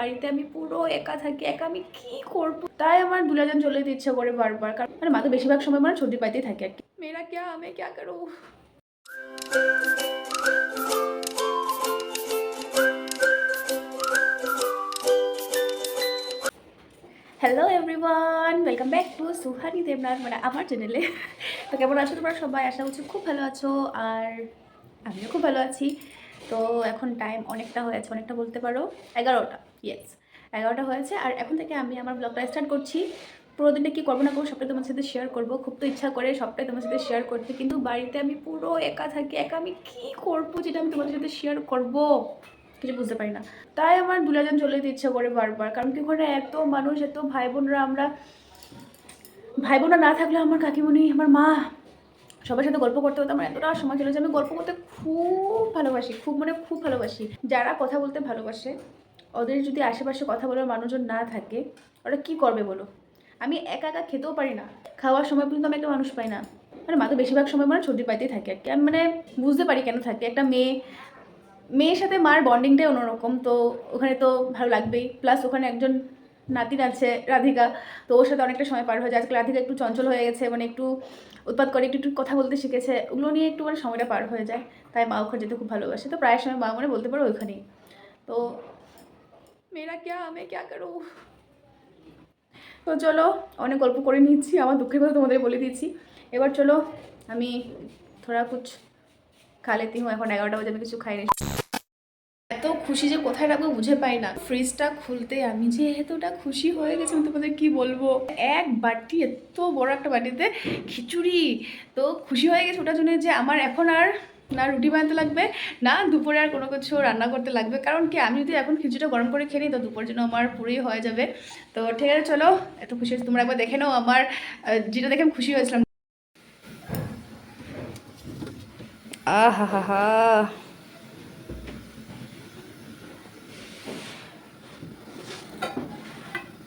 বাড়িতে আমি পুরো একা থাকি, একা আমি কি করব? তাই আমার দুলাজন চলে যেতে ইচ্ছা করে বারবার, কারণ মানে মা তো বেশিরভাগ সময় মানে ছুটি পাইতেই থাকে আর কি। মেয়েরা ক্যা, আমি ক্যা করো? Hello everyone welcome back to Suhani Debnath মানে আমার চ্যানেলে তো কেমন আছো তোমরা সবাই? আশা করছি খুব ভালো আছো, আর আমিও খুব ভালো আছি। তো এখন টাইম অনেকটা হয়েছে, অনেকটা বলতে পারো এগারোটা ইয়েস এগারোটা হয়েছে। আর এখন থেকে আমি আমার ব্লগটা স্টার্ট করছি। পুরো দিনটা কী করব না করব সবটাই তোমার সাথে শেয়ার করব। খুব তো ইচ্ছা করে সবটাই তোমার সাথে শেয়ার করতে, কিন্তু বাড়িতে আমি পুরো একা থাকি, একা আমি কী করব যেটা আমি তোমাদের সাথে শেয়ার করব? কিছু বুঝতে পারি না। তাই আমার দুলাজন চলে যেতে ইচ্ছা করে বারবার, কারণ কি ওখানে এত মানুষ, এত ভাই বোনরা, আমরা ভাই বোনরা না থাকলে আমার কাকিমণি, আমার মা সবার সাথে গল্প করতে করতে আমার এতটা সময় ছিল যে আমি গল্প করতে খুব ভালোবাসি, খুব মানে খুব ভালোবাসি। যারা কথা বলতে ভালোবাসে, ওদের যদি আশেপাশে কথা বলার মানুষজন না থাকে, ওরা কি করবে বলো? আমি একা একা খেতেও পারি না। খাওয়ার সময় পর্যন্ত আমি একটা মানুষ পাই না। মানে মা তো বেশিরভাগ সময় মানে ছুটি পাইতেই থাকে আর কি। আমি মানে বুঝতে পারি কেন থাকে। একটা মেয়ে, মেয়ের সাথে মার বন্ডিংটাই অন্যরকম। তো ওখানে তো ভালো লাগবেই। প্লাস ওখানে একজন নাতিন আছে রাধিকা। তো ওর সাথে অনেকটা সময় পার হয়ে যায়। আজকে রাধিকা একটু চঞ্চল হয়ে গেছে মানে একটু উৎপাত করে, একটু একটু কথা বলতে শিখেছে। ওগুলো নিয়ে একটু মানে সময়টা পার হয়ে যায়। তাই মা ওখানে যেতে খুব ভালোবাসে। তো প্রায় সময় মা মানে বলতে পারো ওইখানেই। তো মেয়েরা ক্যা, আমি ক্যা করো? তো চলো, অনেক গল্প করে নিচ্ছি আমার দুঃখের কথা তোমাদের বলে দিচ্ছি এবার চলো, আমি থোড়া কুছ খা লেতি হুঁ এখন এগারোটা বাজে, আমি কিছু খাইনি। এত খুশি যে কোথায় রাখব বুঝে পাই না। ফ্রিজটা খুলতে আমি যে এতটা খুশি হয়ে গেছি, আমি তোমাদের কি বলব? এক বাটি, এত বড় একটা বাটিতে খিচুড়ি। তো খুশি হয়ে গেছে ওটার জন্য যে আমার এখন আর না রুটি বানাতে লাগবে, না দুপুরে আর কোনো কিছু রান্না করতে লাগবে। কারণ কি, আমি যদি এখন খিচুড়িটা গরম করে খেয়ে নিই, তো দুপুরের জন্য আমার পুরোই হয়ে যাবে। তো ঠিক আছে, চলো, এত খুশি হয়েছে। তোমরা একবার দেখে নাও আমার যেটা দেখে আমি খুশি হয়েছিলাম। আহা হা হা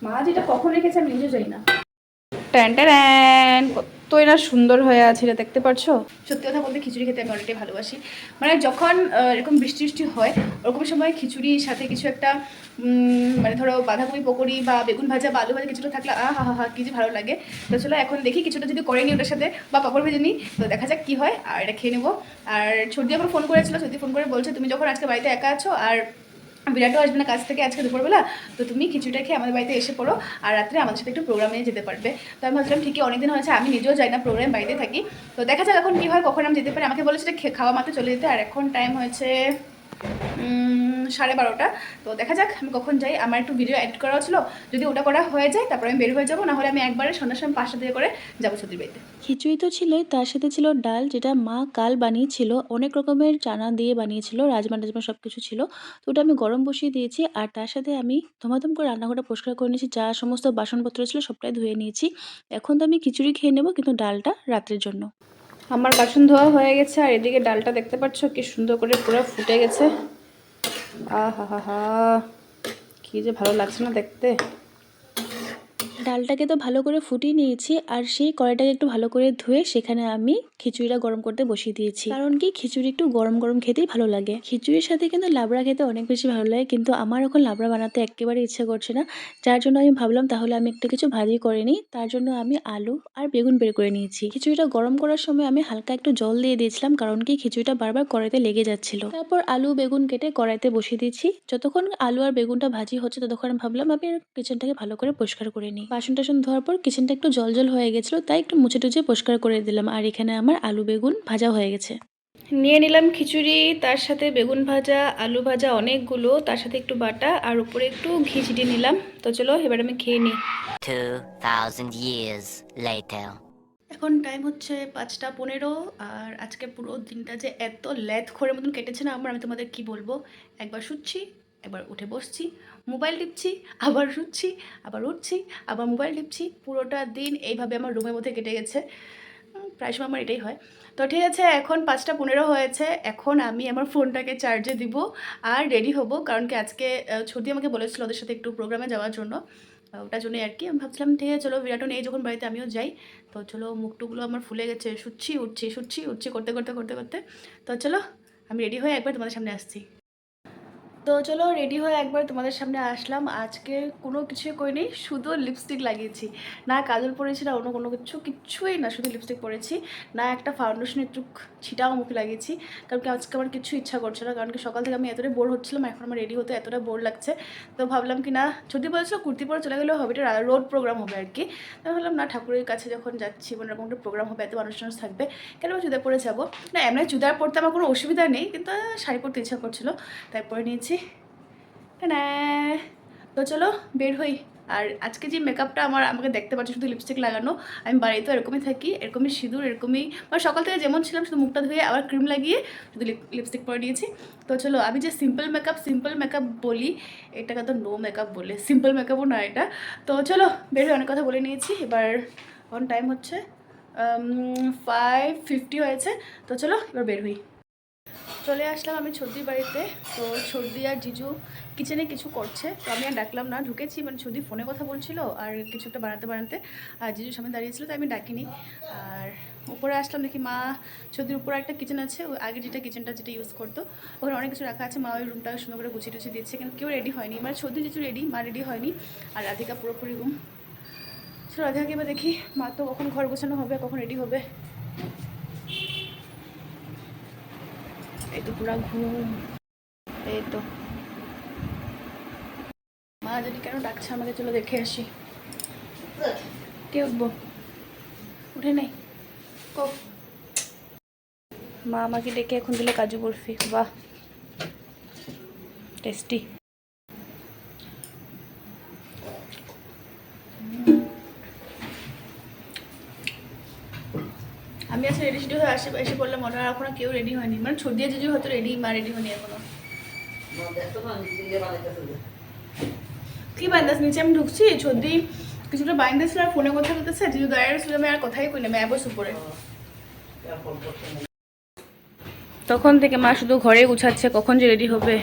মা যেটা কখন রেখেছে আমি নিজে যাই না। ট্যান ট্যান না সুন্দর হয়ে আছে এটা দেখতে পাচ্ছ সত্যি কথা বলতে খিচুড়ি খেতে আমি অনেকটাই ভালোবাসি। মানে যখন এরকম বৃষ্টি বৃষ্টি হয়, ওরকম সময় খিচুড়ির সাথে কিছু একটা মানে ধরো বাঁধাকপি, পকোড়ি বা বেগুন ভাজা, বা আলু ভাজা কিছুটা থাকলে, আহ, হা হা হা কি যে ভালো লাগে। তো চলো এখন দেখি কিছুটা যদি করে নিই ওটার সাথে, বা পাপড় ভেজে নিই, তো দেখা যাক কি হয়, আর এটা খেয়ে নেব। আর সর্দি আমার ফোন করেছিল সর্দি ফোন করে বলছে, তুমি যখন আজকে বাড়িতে একা আছো, আর বিরাটও আসবে না কাজ থেকে আজকে দুপুরবেলা, তো তুমি খিচুড়িটা খেয়ে আমাদের বাড়িতে এসে পড়ো আর রাত্রে আমাদের সাথে একটু প্রোগ্রামে যেতে পারবে। তো আমি ভাবছিলাম ঠিকই অনেকদিন হয়েছে, আমি নিজেও যাই না প্রোগ্রাম বাড়িতে থাকি। তো দেখা যাক এখন কী হয়, কখন আমি যেতে পারি। আমাকে বলেছে খাওয়া মাত্র চলে যেতে, আর এখন টাইম হয়েছে সাড়ে বারোটা। তো দেখা যাক আমি কখন যাই। আমার একটু ভিডিও এডিট করা ছিল। যদি ওটা করা হয়ে যায় তারপরে আমি বের হয়ে যাব। নাহলে আমি একবারে সন্ধ্যার সময় পাঁচটা দিয়ে করে যাব সত্যি বাড়িতে। খিচুড়ি তো ছিলই তার সাথে ছিল ডাল যেটা মা কাল বানিয়েছিল। অনেক রকমের চানা দিয়ে বানিয়েছিল রাজমা টাজমা সব কিছু ছিল। তো ওটা আমি গরম বসিয়ে দিয়েছি। আর তার সাথে আমি ধমাধম করে রান্নাঘরটা পরিষ্কার করে নিয়েছি। যা সমস্ত বাসনপত্র ছিল সবটাই ধুয়ে নিয়েছি। এখন তো আমি খিচুড়ি খেয়ে নেব কিন্তু ডালটা রাত্রের জন্য। আমার বাসন ধোয়া হয়ে গেছে আর এদিকে ডালটা দেখতে পাচ্ছ কি সুন্দর করে পুরো ফুটে গেছে। আহা হা হা কি যে ভালো লাগছে না দেখতে ডালটাকে তো ভালো করে ফুটিয়ে নিয়েছি, আর সেই কড়াইটাকে একটু ভালো করে ধুয়ে সেখানে আমি খিচুড়িটা গরম করতে বসিয়ে দিয়েছি। কারণ কি, খিচুড়ি একটু গরম গরম খেতেই ভালো লাগে। খিচুড়ির সাথে কিন্তু লাবড়া খেতে অনেক বেশি ভালো লাগে, কিন্তু আমার এখন লাবড়া বানাতে একেবারে ইচ্ছা করছে না। যার জন্য আমি ভাবলাম, তাহলে আমি একটু কিছু ভাজি করে নিই। তার জন্য আমি আলু আর বেগুন বের করে নিয়েছি। খিচুড়িটা গরম করার সময় আমি হালকা একটু জল দিয়ে দিয়েছিলাম, কারণ কি, খিচুড়িটা বারবার কড়াইতে লেগে যাচ্ছিল। তারপর আলু, বেগুন কেটে কড়াইতে বসিয়ে দিয়েছি। যতক্ষণ আলু আর বেগুনটা ভাজি হচ্ছে, ততক্ষণ আমি ভাবলাম, আমি কিচেনটাকে ভালো করে পরিষ্কার করে নিই। বাসন টাসন ধোয়ার পর কিচেনটা একটু জল জল হয়ে গেছিল তাই একটু মুছে টুচে পরিষ্কার করে দিলাম। আর এখানে আমার আলু বেগুন ভাজা হয়ে গেছে। নিয়ে নিলাম খিচুড়ি তার সাথে বেগুন ভাজা আলু ভাজা অনেকগুলো তার সাথে একটু বাটা আর উপরে একটু ঘি ছিটিয়ে নিলাম। তো চলো এবার আমি খেয়ে নিই। 2,000 years later. এখন টাইম হচ্ছে পাঁচটা পনেরো আর আজকে পুরো দিনটা যে এত ল্যাথ খোরের মতন কেটেছে না আমার আমি তোমাদের কি বলব? একবার শুচ্ছি একবার উঠে বসছি, মোবাইল টিপছি, আবার শুচ্ছি, আবার উঠছি, আবার মোবাইল টিপছি, পুরোটা দিন এইভাবে আমার রুমের মধ্যে কেটে গেছে। প্রায় সময় আমার এটাই হয়। তো ঠিক আছে, এখন পাঁচটা পনেরো হয়েছে, এখন আমি আমার ফোনটাকে চার্জে দিব আর রেডি হব, কারণ কি আজকে ছুটি আমাকে বলেছিল ওদের সাথে একটু প্রোগ্রামে যাওয়ার জন্য। ওটার জন্যই আর কি, আমি ভাবছিলাম ঠিক আছে, চলো বিরাটও নেই যখন বাড়িতে আমিও যাই। তো চলো মুখটুগুলো আমার ফুলে গেছে, শুচ্ছি, উঠছি শুচ্ছি, উঠছি করতে করতে করতে করতে। তো চলো, আমি রেডি হয়ে একবার তোমাদের সামনে আসছি। তো চলো রেডি হয়ে একবার তোমাদের সামনে আসলাম। আজকে কোনো কিছুই করিনি, শুধু লিপস্টিক লাগিয়েছি। না কাজল পরেছি, না অন্য কোনো কিছু কিচ্ছুই না, শুধু লিপস্টিক পরেছি। না একটা ফাউন্ডেশন একটু ছিটাও মুখে লাগিয়েছি। কারণ কি আজকে আমার কিছু ইচ্ছা করছে না, কারণ কি সকাল থেকে আমি এতটাই বোর হচ্ছিলাম, এখন আমার রেডি হতে এতটা বোর লাগছে। তো ভাবলাম কি না, যদি বলেছিল কুর্তি পরে চলে গেলেও হবে, এটা রোড প্রোগ্রাম হবে আর কি। তো ভাবলাম না, ঠাকুরের কাছে যখন যাচ্ছি কোনো রকম একটা প্রোগ্রাম হবে, এত মানুষ থাকবে, কেন আমি চুড়িদার পরে যাব? না, এমনি চুড়িদার পরতে আমার কোনো অসুবিধা নেই, কিন্তু শাড়ি পরতে ইচ্ছা করছিল, তাই পরে নিয়েছি। তো চলো, বের হই। আর আজকে যে মেকআপটা আমার আমাকে দেখতে পাচ্ছি, শুধু লিপস্টিক লাগানো, আমি বাড়িতে এরকমই থাকি, এরকমই সিঁদুর, এরকমই মানে সকাল থেকে যেমন ছিলাম, শুধু মুখটা ধুয়ে আবার ক্রিম লাগিয়ে শুধু লিপস্টিক পরে নিয়েছি। তো চলো, আমি যে সিম্পল মেকআপ সিম্পল মেকআপ বলি, এটাকে তো নো মেকআপ বলে সিম্পল মেকআপও না এটা। তো চলো, বের হয়ে অনেক কথা বলে নিয়েছি। এবার অন টাইম হচ্ছে ফাইভ ফিফটি হয়েছে। তো চলো, এবার বের হই। চলে আসলাম আমি ছর্দির বাড়িতে। তো ছর্দি আর জিজু কিচেনে কিছু করছে। তো আমি আর ডাকলাম না, ঢুকেছি। মানে ছর্দি ফোনে কথা বলছিল আর কিছু একটা বানাতে বানাতে, আর জিজুর সামনে দাঁড়িয়েছিল তাই আমি ডাকিনি। আর উপরে আসলাম দেখি মা, ছর্দির উপরে একটা কিচেন আছে আগে যেটা কিচেনটা যেটা ইউজ করতো, ওখানে অনেক কিছু রাখা আছে। মা ওই রুমটা সুন্দর করে গুছিয়ে টুছিয়ে দিচ্ছে কিন্তু কেউ রেডি হয়নি। মানে ছর্দি জিজু রেডি মা রেডি হয়নি। আর রাধিকা পুরোপুরি রুম তো রাধিকাকে এবার দেখি, মা তো কখন ঘর গোছানো হবে, কখন রেডি হবে? এই তো পুরা ঘুম। এই তো মা যদি কেন ডাকছে আমাকে চলো দেখে আসি। কে উঠবো? উঠে নেই মা আমাকে ডেকে এখন দিলে কাজু বরফি। বাহ। টেস্টি। আমি আজকে রেডি সেডি হয়ে আসে, এসে মনে হয় এখনও কেউ রেডি হয়নি। মানে ছদিয়া জিজু হয়তো রেডি মা রেডি হয়নি এখনও। কি বাইন্দাস নিচে আমি ঢুকছি ছদি কিছুটা বাইন্দাছিল আর ফোনে কথা বলতেছে জিজু দাঁড়িয়ে ছিল আমি আর কথাই কইলাম আমি বস উপরে। তখন থেকে মা শুধু ঘরে গুছাচ্ছে, কখন যে রেডি হবে?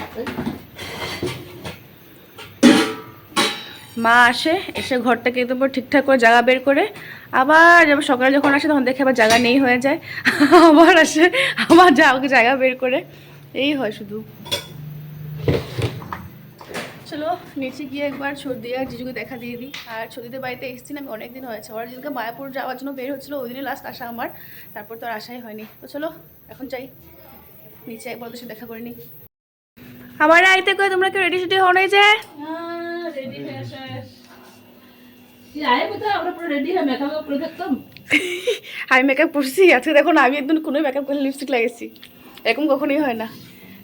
মা আসে এসে ঘরটাকে একদম ঠিকঠাক করে জায়গা বের করে আবার যখন সকালে যখন আসে তখন দেখে আবার জায়গা নেই হয়ে যায় আবার আসে আবার যা ওকে জায়গা বের করে এই হয় শুধু। চলো নিচে গিয়ে একবার সর্দি আর জিজুকে দেখা দিয়ে দিই। আর সর্দিদের বাড়িতে এসেছি না আমি অনেক দিন হয়েছে। ওরা যেদিনকে মায়াপুর যাওয়ার জন্য বের হচ্ছিল ওই দিনই লাস্ট আসা আমার। তারপর তো আর আসাই হয়নি। তো চলো এখন চাই নিচে একবার ওদের সাথে দেখা করে নিই। আমার আইতে করে তোমরা কি রেডি সেডি হও নাই যে? আমি মেকআপ করছি আজকে দেখো আমি একদম কোনো মেকআপ করে লিপস্টিক লাগিয়েছি এরকম কখনই হয় না।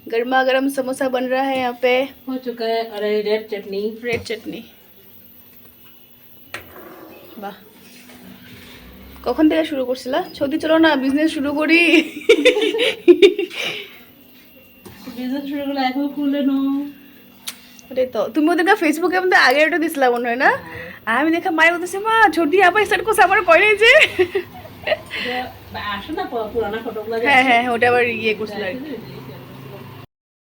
গরমা গরম সমোসা বন রা হ্যাঁ পে। রেড চাটনি রেড চাটনি বাহ। কখন থেকে শুরু করছিল? সত্যি চলো না বিজনেস শুরু করি। বিজনেস শুরু করলে এখন খুলে নো। ওটাই তো। তুমি ওদেরকে ফেসবুকে মধ্যে আগে ওটা দিছিলা মনে হয় না? আমি দেখা মায়ের বলতেছি মা ছটি আবার স্টার্ট করছে আমার ফটোগুলো হ্যাঁ হ্যাঁ হ্যাঁ, ওটা আবার ইয়ে করছিল আর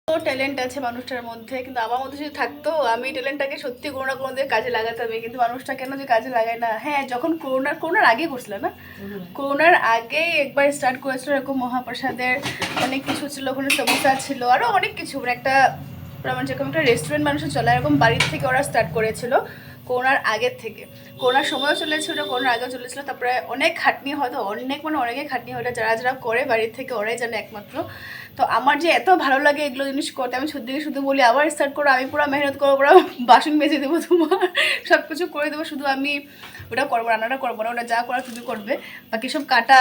তো ট্যালেন্ট আছে মানুষটার মধ্যে কিন্তু আমার মধ্যে যদি থাকতো আমি ট্যালেন্টটাকে সত্যি কোনো না কোনো দিকে কাজে লাগাতাম কিন্তু মানুষটা কেন যে কাজে লাগায় না? হ্যাঁ যখন করোনার করোনার আগে করছিল না? করোনার আগে একবার স্টার্ট করেছিল এরকম মহাপ্রসাদের অনেক কিছু ছিল ওখানে সমস্যা ছিল আরও অনেক কিছু মানে মানে যেরকম একটা রেস্টুরেন্ট মানুষের চলা এরকম বাড়ির থেকে ওরা স্টার্ট করেছিল। করোনার আগের থেকে। করোনার সময়ও চলেছিল করোনার আগেও চলেছিল। তারপরে অনেক খাটনি হয়তো অনেক মানে অনেকে খাটনি হয়তো যারা যারা করে বাড়ির থেকে ওরাই জানে একমাত্র। তো আমার যে এত ভালো লাগে এগুলো জিনিস করতে, আমি সত্যি শুধু বলি, আবার স্টার্ট করো, আমি পুরো মেহনত করব, পুরো বাসন মেজে দেবো তোমার সব কিছু করে দেবো, শুধু আমি ওটা করব, রান্নাটা করব না ওটা যা করা তুমি করবে। বাকি সব কাটা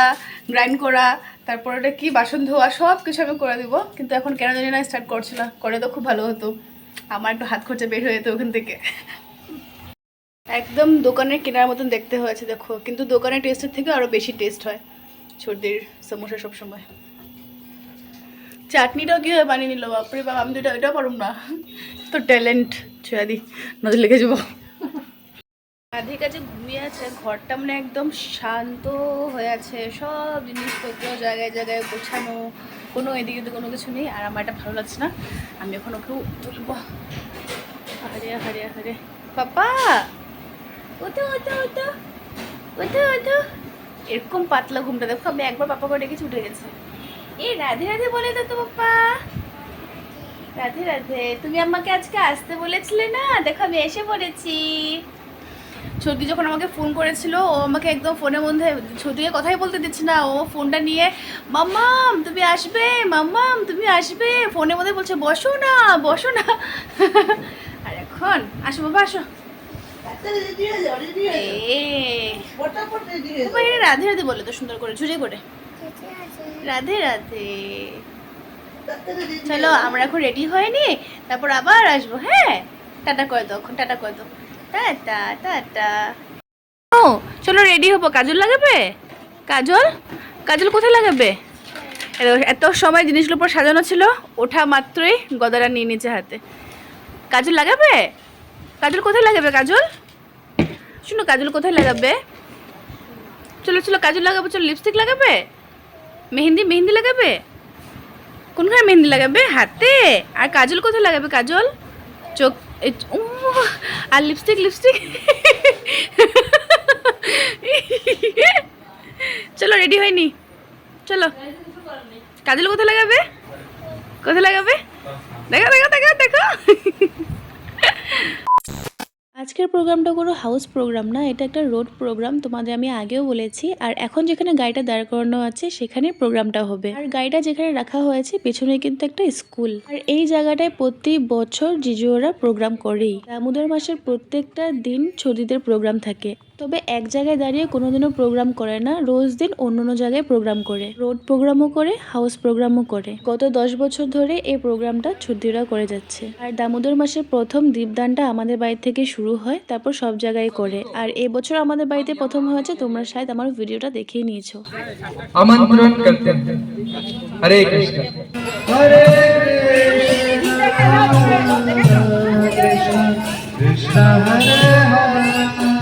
গ্রাইন্ড করা, তারপর ওটা কি বাসন ধোয়া সব কিছু আমি করে দেবো। কিন্তু এখন কেন জানি না স্টার্ট করছি না, করে তো খুব ভালো হতো। আমার একটু হাত খরচা বের হয়ে যেত ওখান থেকে। একদম দোকানের কেনার মতন দেখতে হয়েছে, দেখো। কিন্তু দোকানের টেস্টের থেকে আরও বেশি টেস্ট হয় সর্দির সমস্যা সবসময়। চাটনিটাও কীভাবে বানিয়ে নিল? বাপরে বাপ, আমি তো এটা ওইটাও পারুম না। তো ট্যালেন্ট ছয়াদি নজর লেগে যাব। রাধির কাছে ঘুমিয়ে আছে, ঘরটা মানে একদম শান্ত হয়ে আছে। সব জিনিসপত্র জায়গায় জায়গায় গোছানো, কোনো এদিকে তো কোনো কিছু নেই। আর আমার এটা ভালো লাগছে না। আমি এখন ওকে তুলবো হারে হারে হারে পাপা! ওতো ওতো ওতো ওতো ওতো এরকম পাতলা ঘুমটা দেখো, আমি একবার পাপা করে ডেকেছি, উঠে গেছে। এ রাধে রাধে বলে তো তো পাপা। রাধে রাধে, তুমি আমাকে আজকে আসতে বলেছিলে না? দেখো, আমি এসে পড়েছি। ছর্দি যখন আমাকে ফোন করেছিল, ও আমাকে একদম ফোনের মধ্যে ছর্দিকে কথাই বলতে দিচ্ছে না। ও ফোনটা নিয়ে, মাম্মাম, তুমি আসবে? মাম্মাম, তুমি আসবে? ফোনের মধ্যে বলছে, বসো না বসো না। আর এখন, আসো বাবা, আসো। রাধে রাধে বলে তো, সুন্দর করে ঝুড়ে করে রাধে রাধে। চলো, আমরা এখন রেডি হয়নি তারপর আবার আসব হ্যাঁ? টাটা করে দাও টাটা করে দাও। Tata tata. ও, চলো রেডি হব। কাজল লাগাবে? কাজল? কাজল কোথায় লাগাবে? এত সময় জিনিসগুলো পর সাজানো ছিল, ওঠা মাত্রই গদারা নিয়ে নিচে হাতে। কাজল লাগাবে? কাজল কোথায় লাগাবে, কাজল? শুনো, কাজল কোথায় লাগাবে? চলো চলো, কাজল লাগাবে, চলো লিপস্টিক লাগাবে? মেহেন্দি মেহেন্দি লাগাবে? কোনখানে মেহেন্দি লাগাবে? হাতে। আর কাজল কোথায় লাগাবে, কাজল? চোখ আর লিপস্টিক লিপস্টিক চলো রেডি হয়নি। চলো। কাজল কোথায় লাগাবে? কোথায় লাগাবে? দেখো দেখো দেখো দেখো। আজকের প্রোগ্রামটা কোনো হাউস প্রোগ্রাম না, এটা একটা রোড প্রোগ্রাম তোমাদের আমি আগেও বলেছি। আর এখন যেখানে গাড়িটা দাঁড় করানো আছে সেখানে প্রোগ্রামটা হবে। আর গাড়িটা যেখানে রাখা হয়েছে, পেছনে কিন্তু একটা স্কুল আর এই জায়গাটায় প্রতি বছর জিজুরা প্রোগ্রাম করেই। দামোদর মাসের প্রত্যেকটা দিন ছদিদের প্রোগ্রাম থাকে। তবে এক জায়গায় দাঁড়িয়ে কোনোদিনও প্রোগ্রাম করে না রোজ দিন অন্য অন্য জায়গায় প্রোগ্রাম করে। রোড প্রোগ্রামও করে হাউস প্রোগ্রামও করে। গত দশ বছর ধরে এই প্রোগ্রামটা ছুটিরা করে যাচ্ছে। আর দামোদর মাসের প্রথম দীপদানটা আমাদের বাড়ি থেকে শুরু হয় তারপর সব জায়গায় করে। আর এবছর আমাদের বাড়িতে প্রথম হয়েছে তোমরা শায়দ আমার ভিডিওটা দেখেই নিয়েছো। আমন্ত্রণ করতে হরে হরে কৃষ্ণ হরে হরে।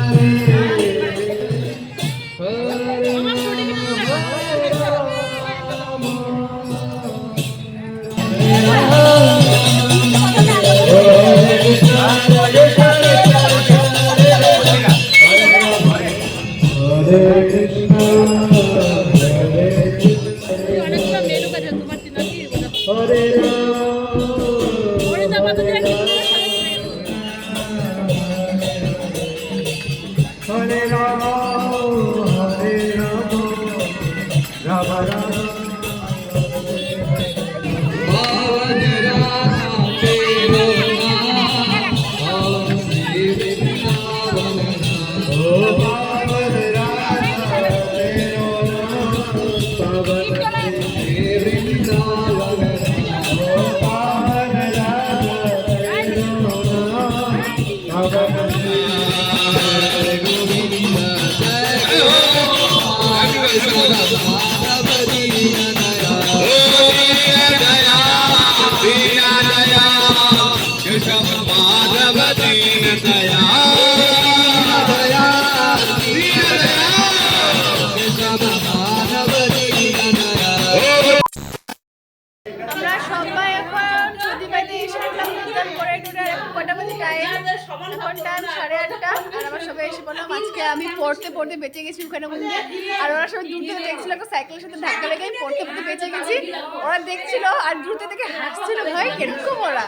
থেকে হাসছিল ভাই কিরকম ওরা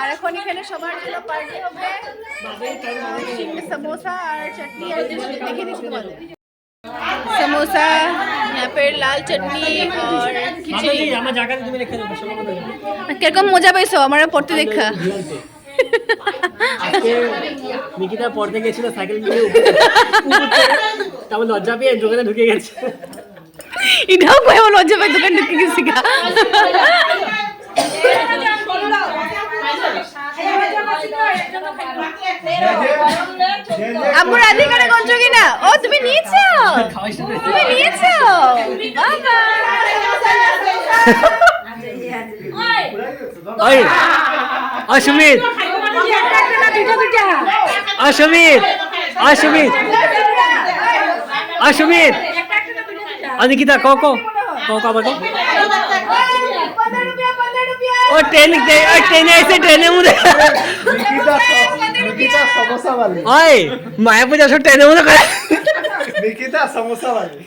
আর এখন এখানে সবার জন্য পার্টি হবে समोसा और चटनी और देखिए दीजिए तुम्हारे समोसा यहाँ पे लाल चटनी और खिचड़ी আমার জায়গাতে তুমি রেখে দেবো সবার কথা কিরকম মজা পাইছো আমার পড়তে দেখা আজকে নিকিতা পড়তে গেছিল সাইকেল নিয়ে উপরে তারপর লজ্জা পেয়ে দোকানে ঢুকে গেছে এটাও কয়ে বলো লজ্জা পাই দোকান ঢুকে গেছি গা আব্বু রাধিকারে করছ কিনা? ও তুমি নিয়েছো? তুমি নিয়েছো? বাবা। ওই অসমিত অসমিত অসমিত অনিকিতা কো কো কো কো আবার কো ও ট্রেন ও ট্রেনে এসে ট্রেনে মুড়ে ওই মায়া পূজা সব টেনে মনে করে। নিকিতা সমোসা বালি।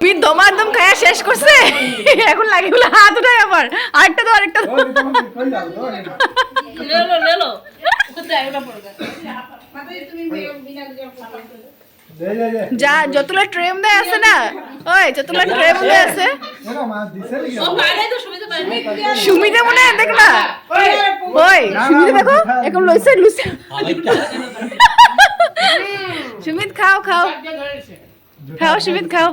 পিঠ দমাদম খায়া শেষ করছে। এখন লাগে গুলো হাত উঠে আবার। আরেকটা তো আরেকটা তো যা যতলা ট্রেন দে আছে না ওই যতলা ট্রেন দে আছে। সুমিতা মনে হয় দেখ না। ওই সুমিতা দেখো এখন লইছে লুসে সুমিত খাও খাও। খাও সুমিত খাও।